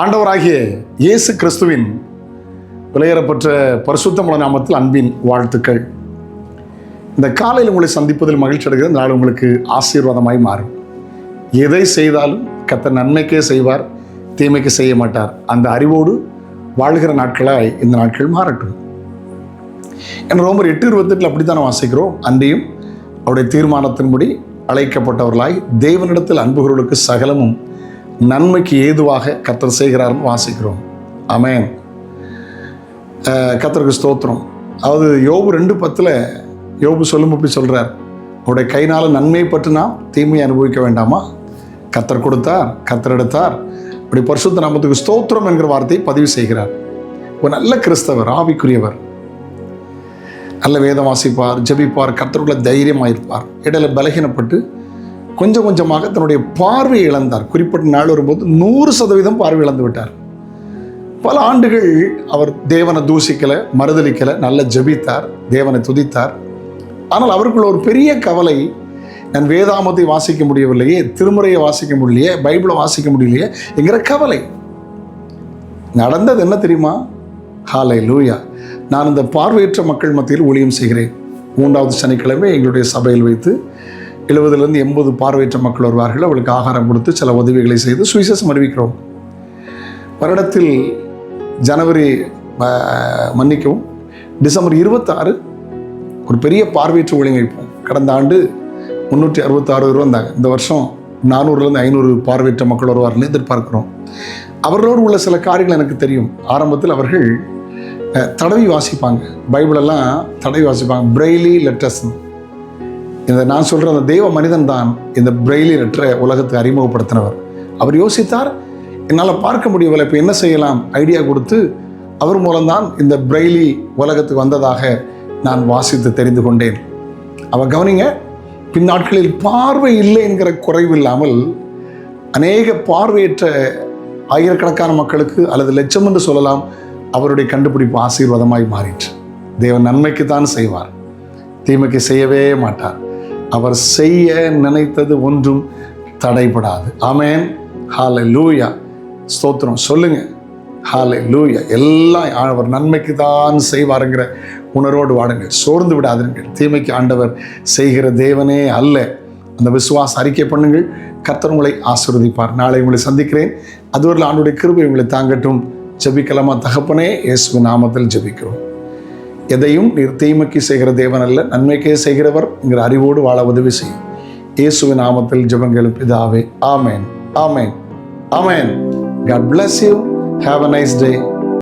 ஆண்டவராகிய இயேசு கிறிஸ்துவின் விலையேறப்பட்ட பரிசுத்தமுள்ள நாமத்தில் அன்பின் வாழ்த்துக்கள். இந்த காலையில் உங்களை சந்திப்பதில் மகிழ்ச்சி அடைகிறது நாள் உங்களுக்கு ஆசீர்வாதமாய் மாறும். எதை செய்தாலும் கத்த நன்மைக்கே செய்வார் தீமைக்கு செய்ய மாட்டார். அந்த அறிவோடு வாழ்கிற நாட்களாய் இந்த நாட்கள் மாறட்டும். என் ரோமர் எட்டு இருபத்தெட்டில் அப்படித்தானே வாசிக்கிறோம். அன்றையும் அவருடைய தீர்மானத்தின்படி அழைக்கப்பட்டவர்களாய் தேவனிடத்தில் அன்புகளுக்கு சகலமும் நன்மைக்கு ஏதுவாக கத்தர் செய்கிறார் வாசிக்கிறோம். ஆமென். கத்தருக்கு ஸ்தோத்திரம். அதாவது யோபு ரெண்டு பத்தில் யோபு சொல்லும் அப்படி சொல்கிறார் உடைய கைனால் நன்மை பற்றி நாம் தீமையை அனுபவிக்க வேண்டாமா? கத்தர் கொடுத்தார் கத்தர் எடுத்தார். இப்படி பரிசுத்த நாமத்துக்கு ஸ்தோத்திரம் என்கிற வார்த்தையை பதிவு செய்கிறார். ஒரு நல்ல கிறிஸ்தவர் ஆவிக்குரியவர். நல்ல வேதம் வாசிப்பார் ஜெபிப்பார் கத்தருக்குள்ள தைரியமாக இருப்பார் இடையில பலகீனப்பட்டு கொஞ்சம் கொஞ்சமாக தன்னுடைய பார்வையை இழந்தார். குறிப்பிட்ட நாள் வரும்போது நூறு சதவீதம் பார்வை இழந்து விட்டார். பல ஆண்டுகள் அவர் தேவனை தூசிக்கலை மறுதளிக்கலை நல்ல ஜெபித்தார் தேவனை துதித்தார். ஆனால் அவருக்குள்ள ஒரு பெரிய கவலை நான் வேதாமத்தை வாசிக்க முடியவில்லையே திருமுறையை வாசிக்க முடியலையே பைபிளை வாசிக்க முடியலையே என்கிற கவலை. நடந்தது என்ன தெரியுமா? ஹாலை லூயா நான் இந்த பார்வையற்ற மக்கள் மத்தியில் ஊழியம் செய்கிறேன். மூன்றாவது சனிக்கிழமை எங்களுடைய சபையில் வைத்து எழுபதுலேருந்து எண்பது பார்வையற்ற மக்கள் வருவார்கள். அவளுக்கு ஆகாரம் கொடுத்து சில உதவிகளை செய்து சுவிசேஷம் அறிவிக்கிறோம். வருடத்தில் ஜனவரி மன்னிக்கவும் டிசம்பர் இருபத்தாறு ஒரு பெரிய பார்வையற்ற ஊழியம் வைப்போம். கடந்த ஆண்டு முந்நூற்றி அறுபத்தாறு பேர் வந்தாங்க. இந்த வருஷம் நானூறுலேருந்து ஐநூறு பார்வையற்ற மக்கள் வருவார்னு எதிர்பார்க்கிறோம். அவர்களோடு உள்ள சில காரியங்கள் எனக்கு தெரியும். ஆரம்பத்தில் அவர்கள் தடவி வாசிப்பாங்க. பைபிளெல்லாம் தடவி வாசிப்பாங்க. பிரெய்லி லெட்டர்ஸ் இந்த நான் சொல்கிற அந்த தெய்வ மனிதன் தான் இந்த பிரெய்லி லெட்டரை உலகத்துக்கு அறிமுகப்படுத்தினவர். அவர் யோசித்தார் என்னால் பார்க்க முடியவில்லை. இப்போ என்ன செய்யலாம்? ஐடியா கொடுத்து அவர் மூலம்தான் இந்த பிரெய்லி உலகத்துக்கு வந்ததாக நான் வாசித்து தெரிந்து கொண்டேன். அவர் கவனிங்க பின்னாட்களில் பார்வை இல்லை என்கிற குறைவு இல்லாமல் அநேக பார்வையற்ற ஆயிரக்கணக்கான மக்களுக்கு அல்லது லட்சம் என்று சொல்லலாம் அவருடைய கண்டுபிடிப்பு ஆசீர்வாதமாய் மாறிற்று. தேவன் நன்மைக்கு தான் செய்வார். தீமைக்கு செய்யவே மாட்டார். அவர் செய்ய நினைத்தது ஒன்றும் தடைபடாது. ஆமென். ஹாலை லூயா ஸ்தோத்திரம். சொல்லுங்க. ஹாலை லூயா எல்லாம் அவர் நன்மைக்கு தான் செய்வாருங்கிற உணர்வோடு வாடுங்கள் சோர்ந்து விடாதுங்கள் தீமைக்கு ஆண்டவர் செய்கிற தேவனே அல்ல. அந்த விசுவாச அறிக்கை பண்ணுங்கள். கர்த்தர் உங்களை ஆசிர்வதிப்பார். நாளை உங்களை சந்திக்கிறேன். அதுவரில் ஆண்டுடைய கிருபை உங்களை தாங்கட்டும். ஜெபிக்கலாமா தகப்பனே? இயேசு நாமத்தில் ஜபிக்கிறோம். எதையும் நீர் தீமைக்கு செய்கிற தேவன் அல்ல நன்மைக்கே செய்கிறவர் என்கிற அறிவோடு வாழ உதவி செய்யும். இயேசுவின் நாமத்தில் ஜபங்களும் பிதாவே ஆமேன் ஆமேன் ஆமேன். God bless you have a nice day